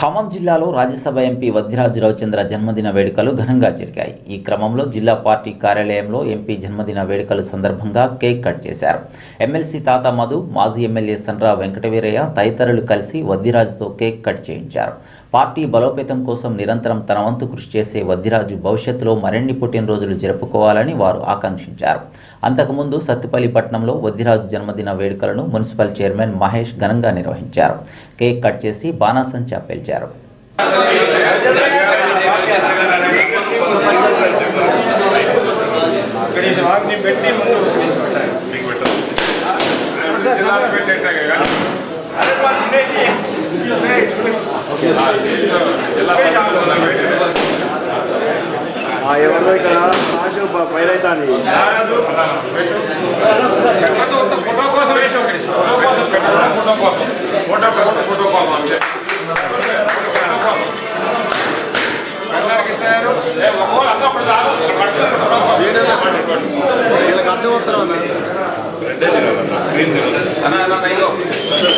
ఖమ్మం జిల్లాలో రాజ్యసభ ఎంపీ వద్దిరాజు రవిచంద్ర జన్మదిన వేడుకలు ఘనంగా జరిగాయి. ఈ క్రమంలో జిల్లా పార్టీ కార్యాలయంలో ఎంపీ జన్మదిన వేడుకల సందర్భంగా కేక్ కట్ చేశారు. ఎమ్మెల్సీ తాత మధు మాజీ ఎమ్మెల్యే సన్రా వెంకటవీరయ్య తదితరులు కలిసి వద్దిరాజుతో కేక్ కట్ చేయించారు. పార్టీ బలోపేతం కోసం నిరంతరం తన వంతు కృషి చేసే వద్దిరాజు భవిష్యత్తులో మరిన్ని పుట్టినరోజులు జరుపుకోవాలని వారు ఆకాంక్షించారు. అంతకుముందు సత్తుపల్లి పట్టణంలో వద్దిరాజు జన్మదిన వేడుకలను మున్సిపల్ చైర్మన్ మహేష్ ఘనంగా నిర్వహించారు. కేక్ కట్ చేసి బాణాసంచా పేల్చారు. పెట్టి ఎవరిదో ఇక్కడ రాజు ఫైర్ అవుతుంది ఫోటో కోసం వేసి ఫోటో కోసం ఫోటో కోసం ఫోటో కోసం ఫోటో కోసం అంతే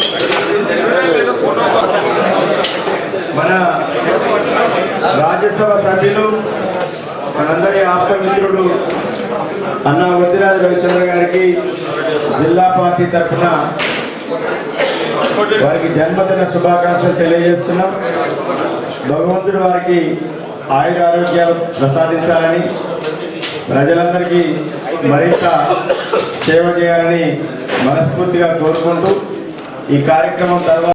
ఫోటో మన రాజ్యసభ సభ్యులు మనందరి ఆత్మమిత్రుడు అన్న వృద్ధిరాజు రవిచంద్ర గారికి జిల్లా పార్టీ తరఫున వారికి జన్మదిన శుభాకాంక్షలు తెలియజేస్తున్నాం. భగవంతుడు వారికి ఆయుర ఆరోగ్యాలు ప్రసాదించాలని ప్రజలందరికీ మరింత సేవ చేయాలని మనస్ఫూర్తిగా కోరుకుంటూ ఈ కార్యక్రమం తర్వాత